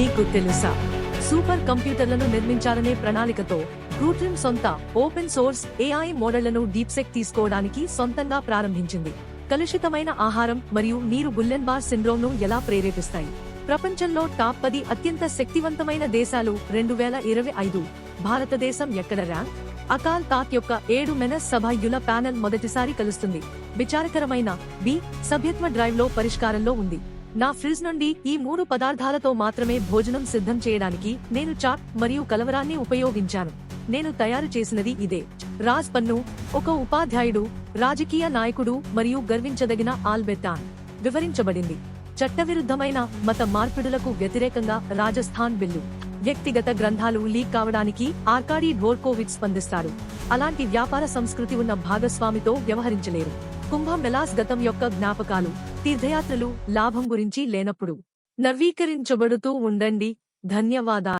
మీకు తెలుసా? సూపర్ కంప్యూటర్లను నిర్మించాలనే ప్రణాళికతో రూట్రిమ్ సొంత ఓపెన్ సోర్స్ ఏఐ మోడళ్ళను డీప్సెక్ తీసుకోవడానికి సొంతంగా ప్రారంభించింది. కలుషితమైన ఆహారం మరియు నీరు గుల్లెన్బార్ సిండ్రోమ్ను ఎలా ప్రేరేపిస్తాయి? ప్రపంచంలో టాప్ పది అత్యంత శక్తివంతమైన దేశాలు రెండు వేల ఇరవై ఐదు. భారతదేశం ఎక్కడ ర్యాంక్? అకాల్ తాత్ యొక్క ఏడు మెనస్ సభ్యుల ప్యానెల్ మొదటిసారి కలుస్తుంది. విచారకరమైన బి సభ్యత్వ డ్రైవ్లో పరిష్కారంలో ఉంది. నా ఫ్రిజ్ నుండి ఈ మూడు పదార్థాలతో మాత్రమే భోజనం సిద్ధం చేయడానికి నేను చాట్ మరియు కలవరాన్ని ఉపయోగించాను. నేను తయారు చేసినది ఇదే. రాజ్ పన్ను ఒక ఉపాధ్యాయుడు రాజకీయ నాయకుడు మరియు గర్వించదగిన ఆల్బెటాన్ వివరించబడింది. చట్టవిరుద్ధమైన మత మార్పిడులకు వ్యతిరేకంగా రాజస్థాన్ బిల్లు. వ్యక్తిగత గ్రంథాలు లీక్ కావడానికి ఆర్కాడీ ఢోర్కోవిచ్ స్పందిస్తారు. అలాంటి వ్యాపార సంస్కృతి ఉన్న భాగస్వామితో వ్యవహరించలేరు. కుంభ మెలాస్ గతం యొక్క జ్ఞాపకాలు. తీర్థయాత్రలు లాభం గురించి లేనప్పుడు నవీకరించబడుతూ ఉండండి. ధన్యవాదాలు.